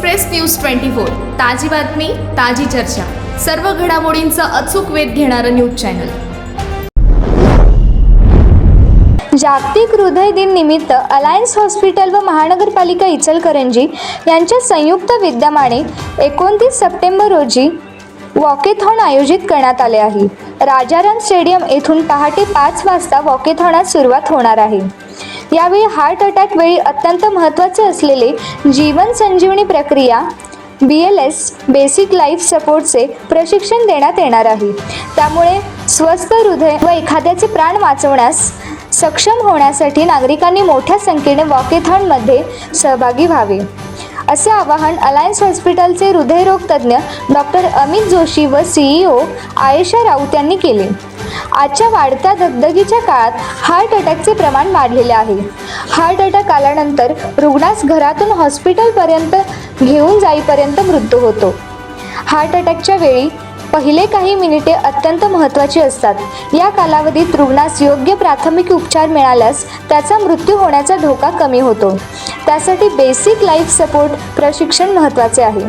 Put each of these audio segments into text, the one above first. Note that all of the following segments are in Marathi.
Express news twenty four. ताजी बातमी ताजी चर्चा. सर्व घडामोडींचा अचूक वेध घेणारं न्यूज चॅनल. जागतिक हृदय दिन निमित्त अलायन्स हॉस्पिटल व महानगरपालिका इचलकरंजी यांच्या संयुक्त विद्यमाने एकोणतीस सप्टेंबर रोजी वॉकेथॉन आयोजित करण्यात आले आहे. राजाराम स्टेडियम येथून पहाटे पाच वाजता वॉकेथॉनात सुरुवात होणार आहे. यावेळी हार्ट अटॅक वेळी अत्यंत महत्त्वाचे असलेले जीवन संजीवनी प्रक्रिया B L S basic life सपोर्टचे प्रशिक्षण देण्यात येणार आहे. त्यामुळे स्वस्थ हृदय व एखाद्याचे प्राण वाचवण्यास सक्षम होण्यासाठी नागरिकांनी मोठ्या संख्येने वॉकेथॉनमध्ये सहभागी व्हावे. असे आवाहन अलायन्स हॉस्पिटलचे हृदयरोग तज्ज्ञ डॉक्टर अमित जोशी व सीईओ आयेशा राऊत यांनी केले. आजच्या वाढत्या धगधगीच्या काळात हार्ट अटॅकचे प्रमाण वाढलेले आहे. हार्ट अटॅक आल्यानंतर रुग्णास घरातून हॉस्पिटलपर्यंत घेऊन जाईपर्यंत मृत्यू होतो. हार्ट अटॅकच्या वेळी पहिले काही मिनिटे अत्यंत महत्त्वाची असतात. या कालावधीत रुग्णास योग्य प्राथमिक उपचार मिळाल्यास त्याचा मृत्यू होण्याचा धोका कमी होतो. त्यासाठी बेसिक लाईफ सपोर्ट प्रशिक्षण महत्त्वाचे आहे.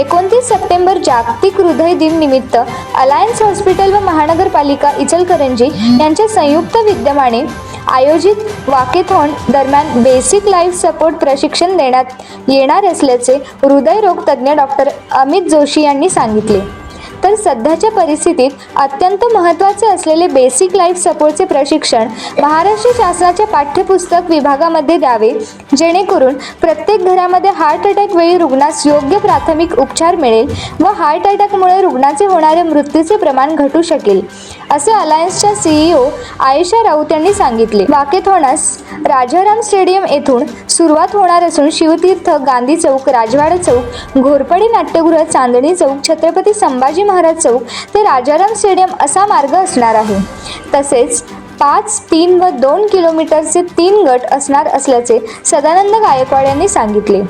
एकोणतीस सप्टेंबर जागतिक हृदय दिन निमित्त अलायन्स हॉस्पिटल व महानगरपालिका इचलकरंजी यांच्या संयुक्त विद्यमाने आयोजित वाकेथॉन दरम्यान बेसिक लाईफ सपोर्ट प्रशिक्षण देण्यात येणार असल्याचे हृदयरोग तज्ज्ञ डॉक्टर अमित जोशी यांनी सांगितले. तर सध्याच्या परिस्थितीत अत्यंत महत्त्वाचे असलेले बेसिक लाईफ सपोर्टचे प्रशिक्षण महाराष्ट्र शासनाच्या पाठ्यपुस्तक विभागामध्ये द्यावे जेणेकरून प्रत्येक घरामध्ये हार्ट अटॅक वेळी रुग्णास योग्य प्राथमिक उपचार मिळेल व हार्ट अटॅकमुळे रुग्णाचे होणारे मृत्यूचे प्रमाण घटू शकेल असे अलायन्सच्या सीईओ आयशा राऊत यांनी सांगितले. वाकेथॉनस राजाराम स्टेडियम येथून सुरुवात होणार असून शिवतीर्थ गांधी चौक राजवाडा चौक घोरपडी नाट्यगृह चांदणी चौक छत्रपती संभाजी महाराज महाराज चौक ते राजाराम स्टेडियम असा मार्ग असणार आहे. तसेच पाच तीन व दोन किलोमीटरचे तीन गट असणार असल्याचे सदानंद गायकवाड यांनी सांगितले.